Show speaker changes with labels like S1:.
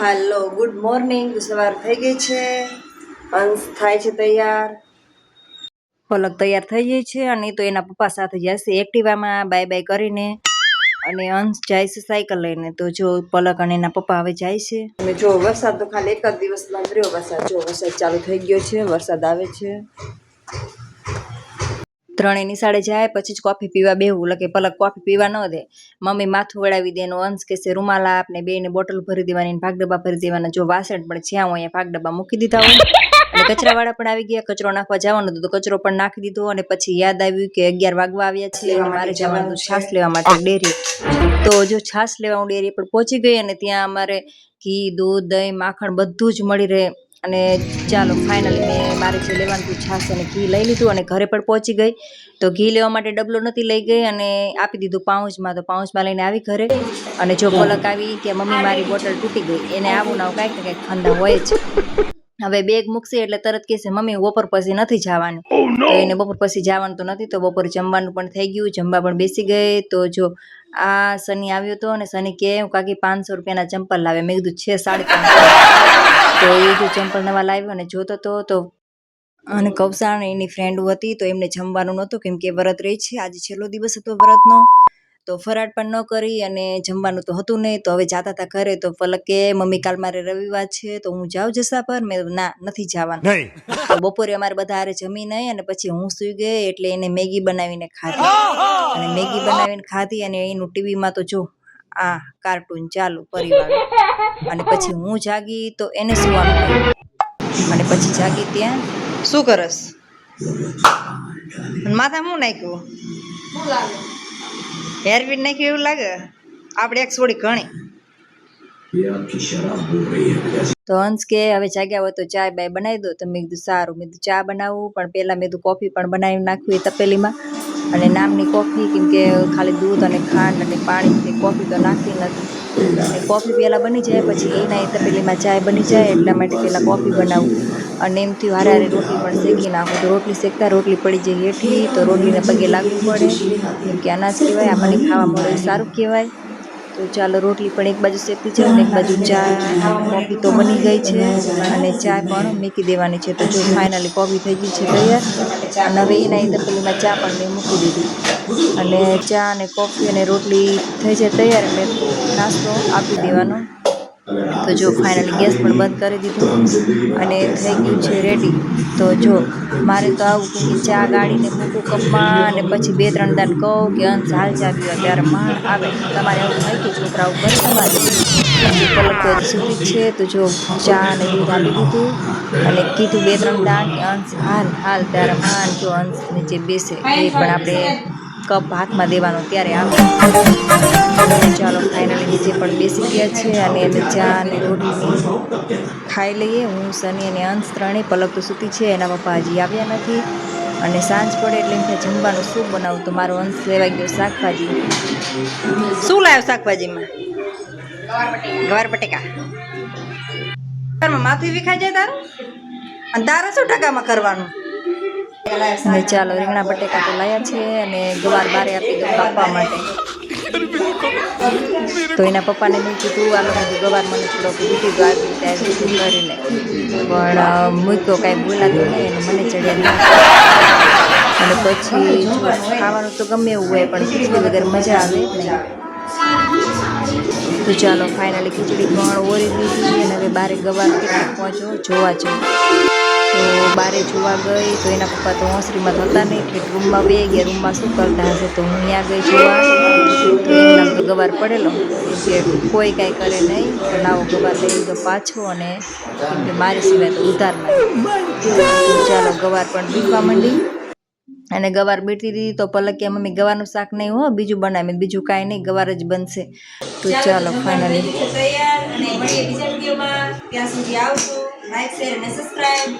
S1: હાલો, good morning. સવાર થઈ ગઈ છે. અંશ થાય છે તૈયાર. પલક તૈયાર થઈ ગઈ છે અને તો એના પપ્પા સાથે જશે એક્ટિવામાં, બાય બાય કરીને. અને અંશ જાય છે સાયકલ લઈને. તો જો પલક અને એના પપ્પા હવે જાય છે. અને જો વરસાદ તો ખાલી એક જ દિવસમાં જ રહ્યો વરસાદ. જો વરસાદ ચાલુ થઈ ગયો છે, વરસાદ આવે છે. ત્રણે નિશાળે જાય, પછી જ કોફી પીવા બેહવું. લખે પલક કોફી પીવા ન દે. મમ્મી માથું વળાવી દે, એનો અંશ કહેશે રૂમાલ આપ ને બોટલ ભરી દેવાની ભાગ ડબ્બા ભરી દેવાના. જો વાસણ પણ જ્યાં હોય ભાગ ડબ્બા મૂકી દીધા હોય. અને કચરાવાળા પણ આવી ગયા, કચરો નાખવા જવાનો હતો તો કચરો પણ નાખી દીધો અને પછી યાદ આવ્યું કે અગિયાર વાગવા આવ્યા છે મારે જવાનું છાશ લેવા માટે ડેરી. તો જો છાશ લેવા હું ડેરી પર પહોંચી ગઈ અને ત્યાં અમારે ઘી, દૂધ, દહીં, માખણ બધું જ મળી રહે. અને ચાલો ફાઇનલી મેં મારે જે લેવાનું છાશ અને ઘી લઈ લીધું અને ઘરે પણ પહોંચી ગઈ. તો ઘી લેવા માટે ડબલો નથી લઈ ગઈ અને આપી દીધું પાઉચમાં તો પાઉચમાં લઈને આવી ઘરે. અને જો પલક આવી કે મમ્મી મારી બોટલ તૂટી ગઈ એને આવું ના આવું કાંઈક ને કાંઈક ખંડા હોય જ. હવે બેગ મૂકશે એટલે તરત કહેશે મમ્મી બપોર પછી નથી જવાનું. તો એને બપોર પછી જવાનું તો નથી તો બપોર જમવાનું પણ થઈ ગયું જમવા પણ બેસી ગઈ. તો જો આ સની આવ્યો હતો અને સની કે હું કાકી પાંચસો રૂપિયાના ચંપલ લાવે. મેં કીધું છે સાડી તો એ જો ચંપલ નવા લાવ્યો અને જોતો તો તો અને કૌશાણ એની ફ્રેન્ડ હતી તો એમને જમવાનું નહોતું કેમ કે વ્રત રહી છે. આજે છેલ્લો દિવસ હતો વ્રતનો. તો ફરાળ પણ ન કરી અને જમવાનું તો હતું નહીં. તો હવે જાતા હતા ઘરે તો પલક કે મમ્મી કાલ મારે રવિવાર છે તો હું જાઉં જસા પર? મેં ના નથી જવાનું. તો બપોરે અમારે બધા હારે જમી નહીં અને પછી હું સુઈ ગઈ એટલે એને મેગી બનાવીને ખાધી. અને મેગી બનાવીને ખાધી અને એનું ટીવીમાં તો જો આ કાર્ટૂન ચાલુ પરિવાર અને પછી હું જાગી તો એને સુવાનું અને પછી જાગી ત્યાં શું કરસ? માથા હું નાખ્યું? હેરવીર નાખ્યું એવું લાગે? આપણે એક છોડી ઘણી. તો હંસ કે હવે જાગ્યા હોય તો ચા બાય બનાવી દો. તો મેં કીધું સારું. મેં કીધું ચા બનાવું. પણ પહેલાં મેં કીધું કોફી પણ બનાવી નાખવી તપેલીમાં. અને નામની કોફી કેમ કે ખાલી દૂધ અને ખાંડ અને પાણી કોફી તો નાખતી નથી. અને કોફી પહેલાં બની જાય, પછી એના એ તપેલીમાં ચાય બની જાય, એટલા માટે પહેલાં કોફી બનાવું. અને એમથી હારે હારે રોટલી પણ શેકી નાખું. તો રોટલી શેકતા રોટલી પડી જાય હેઠી, તો રોટલીને પગે લાગવું પડે. કેમ કે અનાજ કહેવાય આપણને ખાવા મળે સારું કહેવાય. તો ચાલો રોટલી પણ એક બાજુ શેકી છે અને એક બાજુ ચા. કોફી તો બની ગઈ છે અને ચા પણ મૂકી દેવાની છે. તો જો ફાઇનલી કોફી થઈ ગઈ છે તૈયાર. અને હવે એના એ પેલીમાં ચા પણ મેં મૂકી દીધી. અને ચા અને કોફી અને રોટલી થઈ છે તૈયાર. એટલે નાસ્તો આપી દેવાનો. તો જો ફાઇનલી ગેસ પણ બંધ કરી દીધો અને થઈ ગયું છે રેડી તો જો મારે તો આવું કે ચા ગાળીને મૂકું કપમાં અને પછી બે ત્રણ દાન કહું કે અંશ હાલ ચા પીવા ત્યારે માણ આવે. તમારે આવું થાય કે છોકરા ઉપર તમારે? પલક સુધી છે તો જો ચા અને દૂધ આપી દીધું અને કીધું બે ત્રણ દાન કે અંશ હાલ હાલ ત્યારે માન જો અંશ નીચે બેસે. એ પણ આપણે કપ હાથમાં દેવાનો ત્યારે આવે ચાલો ફાઇનલી નીચે પણ બેસી ગયા છે અને એને ચા અને રોટલી ખાઈ લઈએ. હું, સની અને અંશ ત્રણેય પલક તો સૂતી છે, એના પપ્પા હજી આવ્યા નથી અને સાંજ પડે એટલે એમ જમવાનું શું બનાવું? તો મારો અંશ લેવાઈ ગયો શાકભાજી. શું લાવ્યો શાકભાજીમાં? ગવાર બટેકા. ઘરમાં માથું વિખાઈ જાય તારું? અને તારે શું ટકામાં કરવાનું? ને ચાલો રીંગણા બટેકા તો લાયા છે અને ગવાર બારે આપી દો કાપવા માટે. તો એના પપ્પાને મેં કીધું આ લોકો ગવાર મને થોડો દીધી તો આવી કરીને. પણ મૂક્યો કાંઈ બોલાતું નહીં અને મને ચડ્યા અને પછી ખાવાનું તો ગમે એવું હોય, પણ ખીચડી વગર મજા આવે નહીં. તો ચાલો ફાઇનલી ખીચડી પણ ઓરી દીધી અને હવે બારે ગવાર કેટલા પહોંચો જોવા જવું તો બારે જોવા ગઈ તો એના પપ્પા તો હોંસરીમાં હતા નહીં એટલે રૂમમાં બે ગયા રૂમમાં શું કરતા હશે તો હું ત્યાં ગઈ જોવા તો ગવાર પડેલો કે કોઈ કાંઈ કરે નહીં તો લાવો ગવાર લઈ લીધો પાછો અને કે મારી સિવાય તો ઉધારમાં ચાલો ગવાર પણ બીકવા માંડી. અને ગવાર બીટી દીધી તો પલક મમ્મી ગવારનું શાક નહીં હો બીજું બનાવી બીજું કાંઈ નહીં ગવાર જ બનશે. તો ચાલો ફાઇનલી તૈયાર. અને મળીએ બીજા વિડીયોમાં. ત્યાં સુધી આવજો. લાઈક શેર અને સબસ્ક્રાઇબ